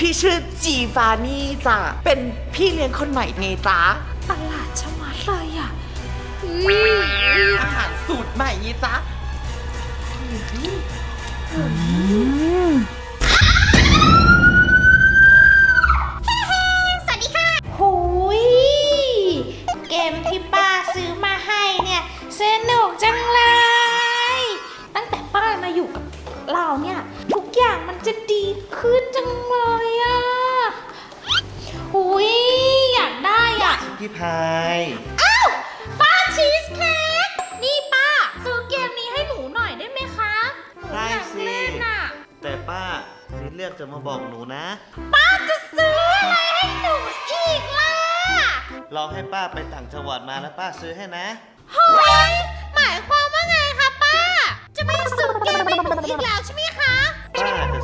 พี่ชื่อจีฟานี่จ้ะเป็นพี่เลี้ยงคนใหม่ไงจ๊ะประหลาดชะมัดเลยอะอาหารสูตรใหม่นี่จ๊ะสวัสดีค่ะหูยเกมที่ป้าซื้อมาให้เนี่ยสนุกจังเลย ขึ้นจังเลยอะหูยอยากได้อะ พี่พาย อ้าวป้าชีสเค้กนี่ป้าซื้อเกมนี้ให้หนูหน่อยได้ไหมคะหนูได้อยากสิ เล่นน่ะ แต่ป้ามีเลือกจะมาบอกหนูนะ ป้าจะซื้ออะไรให้หนูอีกล่ะรอให้ป้าไปต่างจังหวัดมาแล้วป้าซื้อให้นะ เฮ้ยหมายความว่าไงคะป้า จะไม่ซื้อเกมให้หนูอีกแล้วใช่ไหมคะป้าจะ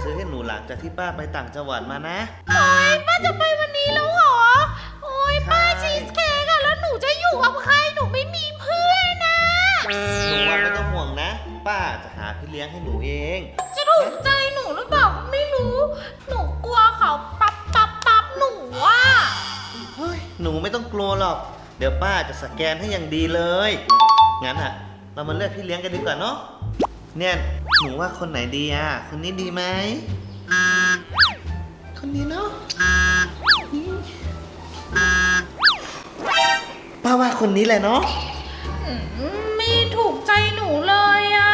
ซื้อให้หนูหลังจากที่ป้าไปต่างจังหวัดมานะ โอ้ยป้าจะไปวันนี้แล้วเหรอ โอ้ยป้าใช่ ชีสเค้กอะแล้วหนูจะอยู่กับใครหนูไม่มีเพื่อนนะหนูว่าไม่ต้องห่วงนะ ป้าจะหาพี่เลี้ยงให้หนูเอง จะถูกใจหนูหรือเปล่าก็ไม่รู้ หนูกลัวเขาปั๊บปั๊บปั๊บหนูอะเฮ้ย หนูไม่ต้องกลัวหรอก เดี๋ยวป้าจะสแกนให้อย่างดีเลย งั้นอะเรามาเลือกพี่เลี้ยงกันดีกว่าเนาะ เนี่ย หนูว่าคนไหนดีอะคนนี้ดีไหม คนนี้เนาะป้าว่าคนนี้แหละเนาะ อืมไม่ถูกใจหนูเลยอะ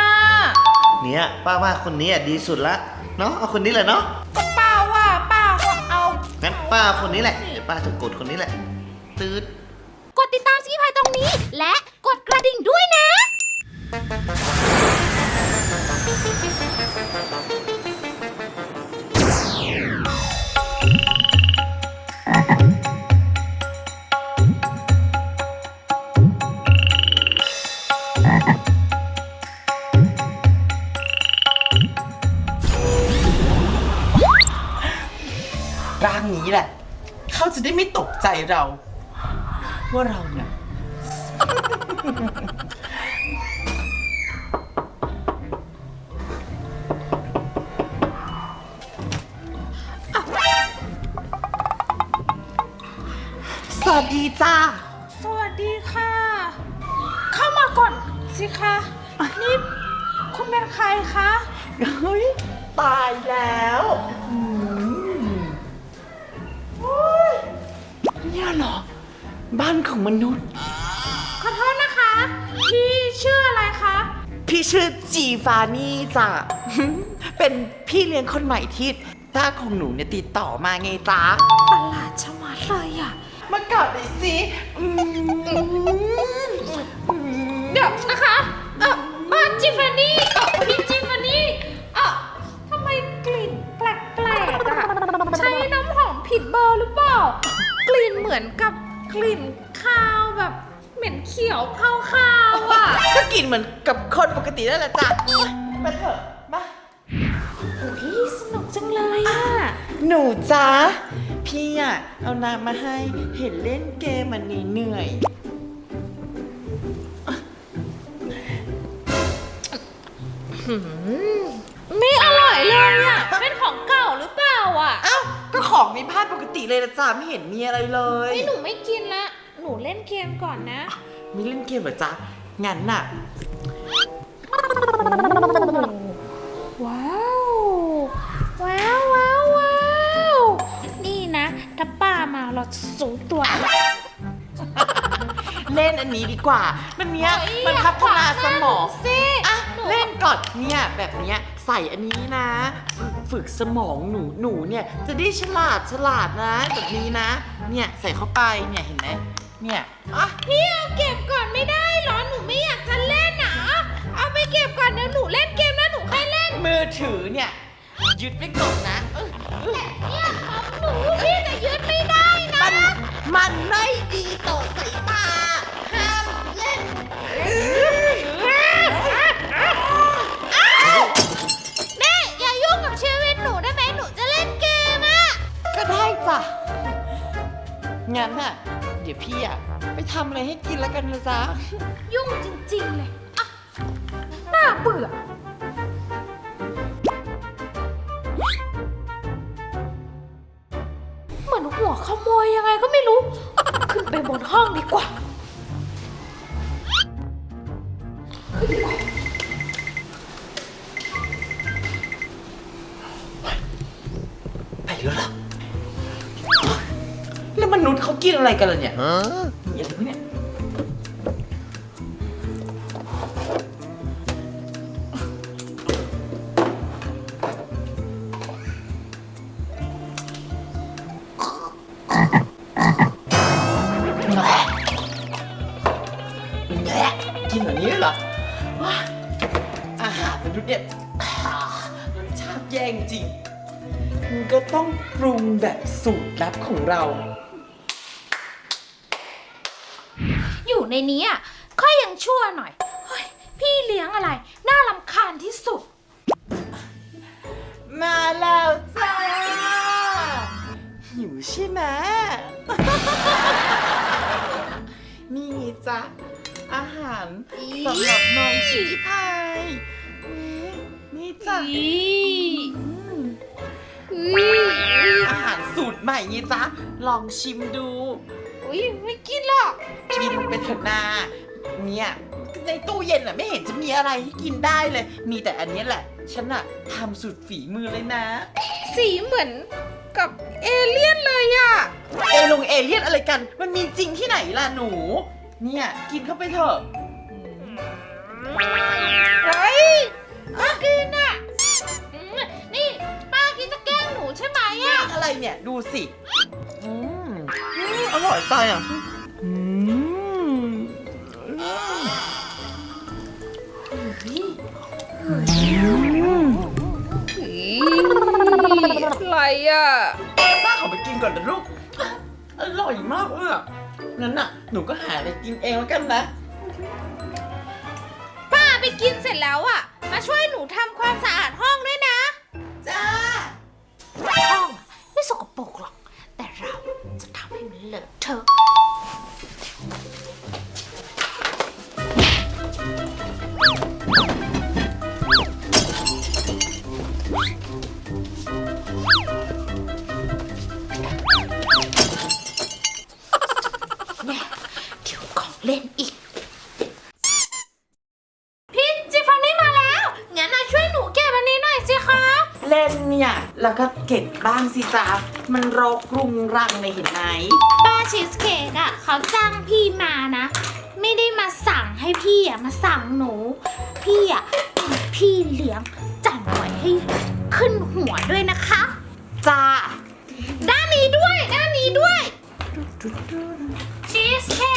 เนี่ยป้าว่าคนนี้อะดีสุดละ เนาะเอาคนนี้แหละเนาะ ก็ป้าว่าป้าก็เอางั้นป้าเอาคนนี้แหละเดี๋ยวป้าจะกดคนนี้แหละ ตืดกดติดตามสกิพายตรงนี้ และกดกระดิ่งด้วยนะ ร่างนี้แหละ เขาจะได้ไม่ตกใจเรา ว่าเราเนี่ย สวัสดีจ้า สวัสดีค่ะ เข้ามาก่อนสิคะนี่คุณเป็นใครคะเฮ้ย ตายแล้วอืมโอ๊ยเนี่ยเหรอ บ้านของมนุษย์ ขอโทษนะคะ พี่ชื่ออะไรคะ พี่ชื่อจีฟานี่จ้ะ เป็นพี่เลี้ยงคนใหม่ที่ป้าของหนูเนี่ยติดต่อมาไงจ๊ะประหลาดชะมัดเลยอะ มากอดหน่อยสิอืมเดี๋ยวนะคะเออบ้านจิฟฟานี่เออพี่จิฟฟานี่เออทำไมกลิ่นแปลกๆอะใช้น้ำหอมผิดเบอร์หรือเปล่า กลิ่นเหมือนกับกลิ่นคาวแบบเหม็นเขียวคาวๆอะ ก็กินเหมือนกับคนปกตินั่นแหละจ้ะไปเถอะมา โอ้ยสนุกจังเลยอะ หนูจ้า พี่อะเอาน้ำมาให้เห็นเล่นเกมมันเหนื่อยไม่อร่อยเลยอะ เป็นของเก่าหรือเปล่าอะๆเอ้าก็ของในบ้านปกติเลยนะจ้าไม่เห็นมีอะไรเลยไม่หนูไม่กินละ หนูเล่นเกมก่อนนะ มีเล่นเกมเหรอจ๊ะงั้นน่ะ ว้าวว้ สูงตัว เล่นอันนี้ดีกว่า มันเนี้ยเฮ้ยมันพัฒนาสมองสิอะหนูเล่นก่อนเนี่ยแบบเนี้ยใส่อันนี้นะฝึกฝึกสมองหนูหนูเนี่ยจะได้ฉลาดฉลาดนะ แบบนี้นะ เนี่ยใส่เข้าไปเนี่ยเห็นไหมเนี่ยอะพี่เอาเก็บก่อนไม่ได้เหรอหนูไม่อยากจะเล่นอะเอาไปเก็บก่อนเดี๋ยวหนูเล่นเกมแล้วหนูค่อยเล่น มือถือเนี่ยยึดไว้ก่อนนะเออเออเนี่ยของหนูพี่จะยึดไม่ได้นะ มันมันไม่ดีต่อสายตา ห้ามเล่นแม่อย่ายุ่งกับชีวิตหนูได้ไหมหนูจะเล่นเกมอะก็ได้จ้ะ งั้นน่ะ เดี๋ยวพี่อะ ไปทำอะไรให้กินแล้วกันนะจ๊ะ ยุ่งจ บนห้องดีกว่า ไปแล้วล่ะแล้วมนุษย์เขากินอะไรกันล่ะเนี่ยมีอะไรพวกเนี่ย แบบสูตรลับของเรา อยู่ในนี้อะก็ยังชั่วหน่อยเฮ้ยพี่เลี้ยงอะไร น่ารำคาญที่สุด มาแล้วจ้าหิวใช่ไหม นี่ไงจ้ะอาหารสำหรับน้องชิคกี้พายนี่นี่จ้ะอื มอาหารสูตรใหม่ไงจ๊ะ ลองชิมดู อุ้ยไม่กินหรอกกินไปเถอะนาเนี่ยในตู้เย็นอะไม่เห็นจะมีอะไรให้กินได้เลย มีแต่อันเนี้ยแหละ ฉันอะทำสุดฝีมือเลยนะ สีเหมือนกับเอเลี่ยนเลยอะ เอลงเอเลี่ยนอะไรกัน มันมีจริงที่ไหนล่ะหนู เนี่ยกินเข้าไปเถอะ เฮ้ยน่ากินอะ ช่ไหมอะอะไรเนี่ย ดูสิอืมอืมอร่อยตายอะอืมอะไรอะ ป้าขอไปกินก่อนนะลูก อร่อยมากเลยอะงั้นน่ะ หนูก็หาอะไรกินเองแล้วกันนะ ป้าไปกินเสร็จแล้วอะ เล่นอีก พี่จิฟฟานี่มาแล้ว งั้นนะช่วยหนูเก็บอันนี้หน่อยสิคะ เล่นเนี่ย แล้วก็เก็บบ้างสิจ้ามันรกรุงรังเลยเห็นไหม ป้าชีสเค้กอะเขาจ้างพี่มานะ ไม่ได้มาสั่งให้พี่อะมาสั่งหนู พี่อะเป็นพี่เลี้ยงจ่ายหน่อยให้ขึ้นหัวด้วยนะคะ จ้า ด้านนี้ด้วย ด้านนี้ด้วย ชีสเค้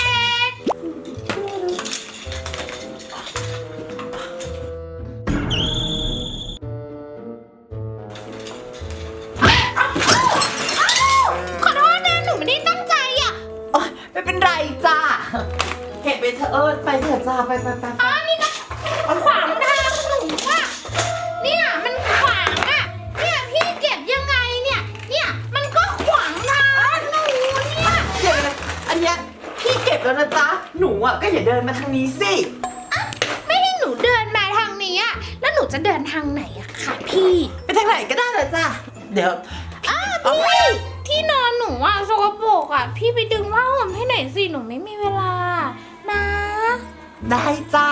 อะก็อย่าเดินมาทางนี้สิ ไม่ให้หนูเดินมาทางนี้อะแล้วหนูจะเดินทางไหนอะคะพี่ไปทางไหนก็ได้เลยจ้าเดี๋ยว อ้าวพี่ที่นอนหนูอะสกปรกอะพี่ไปดึงผ้าห่มให้หน่อยสิหนูไม่มีเวลา นะ ได้จ้า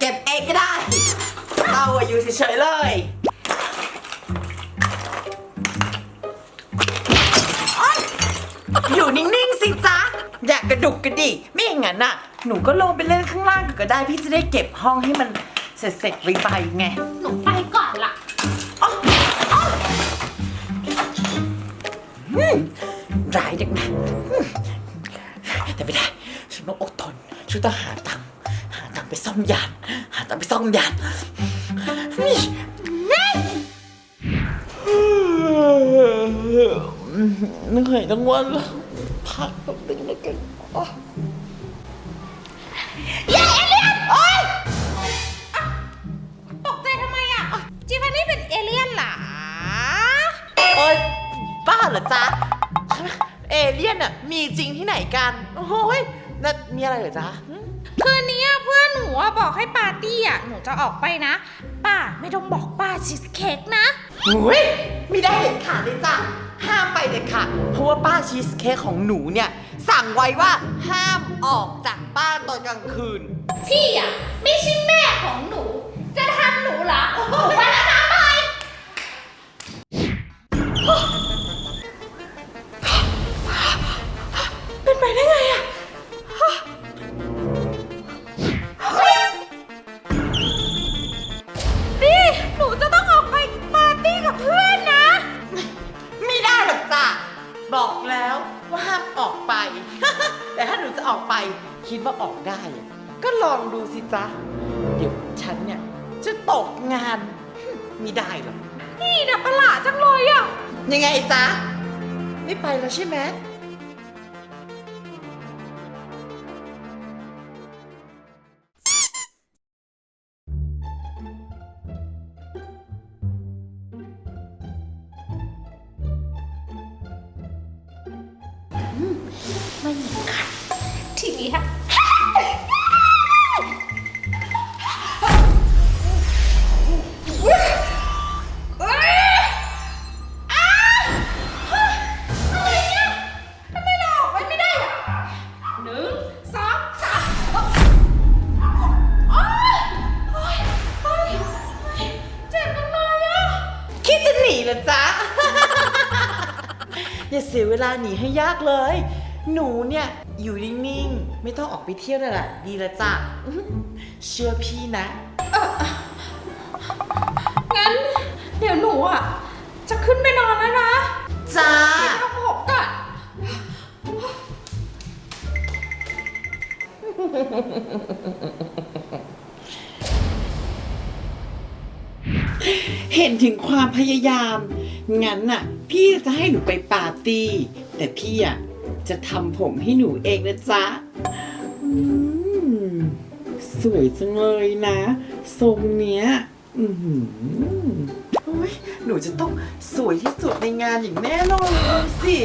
เก็บเองก็ได้เราอะอยู่เฉยๆเลยโอ๊ยอยู่นิ่งๆสิจ๊ะ อยากกระดุกกระดิกไม่อย่างนั้นน่ะ หนูก็ลงไปเล่นข้างล่างก็ได้พี่จะได้เก็บห้องให้มันเสร็จๆไปๆไง หนูไปก่อนละร้ายจังนะอืมแต่ไม่ได้ ฉันต้องอดทนฉันต้องหาตังค์หาตังค์ไปซ่อมยานหาตังค์ไป ซ่อมยานนี่เหนื่อยทั้งวันแล้วพักแป๊บนึงแล้วกันยายเอเลียนโอ๊ยอะตกใจทำไมอะจิฟานี่เป็นเอเลี่ยนเหรอโอ๊ยบ้าเหรอจ๊ะ เอเลี่ยนอะมีจริงที่ไหนกัน โอ้ย นั่นมีอะไรเหรอจ๊ะหึคืนนี้อะเพื่อนหนูอะบอกให้ปาร์ตี้อะหนูจะออกไปนะ ป้าไม่ต้องบอกป้าชีสเค้กนะอุ้ยไม่ได้เด็ดขาดเลยจ้ะห้ามไปเด็ดขาดเพราะว่าป้าชีสเค้กของหนูเนี่ย สั่งไว้ว่าห้ามออกจากบ้านตอนกลางคืน พี่อะไม่ใช่แม่ของหนู ออกไป คิดว่าออกได้อะก็ลองดูสิจ๊ะ เดี๋ยวฉันเนี่ย จะตกงานไม่ได้หรอกนี่นะประหลาดจังเลยอะยังไงจ๊ะ ไม่ไปแล้วใช่ไหมไม่เหมือนกันทีนี้ฮะ อะไรเนี่ยทำไมเราออกไปไม่ได้อะหนึ่งสองสามโอ๊ยโอ๊ยโอ๊ยเจ็บจังเลยอะคิดจะหนีเหรอจ๊ะ อย่าเสียเวลาหนีให้ยากเลย หนูเนี่ย อยู่นิ่งๆ ไม่ต้องออกไปเที่ยวนั่นแหละดีละจ้ะอื้อหือเชื่อพี่นะ งั้น เดี๋ยวหนูอะ จะขึ้นไปนอนแล้วนะจ้าทำผมก่อน เห็นถึงความพยายาม งั้นน่ะ พี่จะให้หนูไปปาร์ตี้ แต่พี่อะ จะทำผมให้หนูเองนะจ๊ะสวยจังเลยนะ ทรงเนี้ยอือหือโอ๊ยหนูจะต้องสวยที่สุดในงานอย่างแน่นอนสิ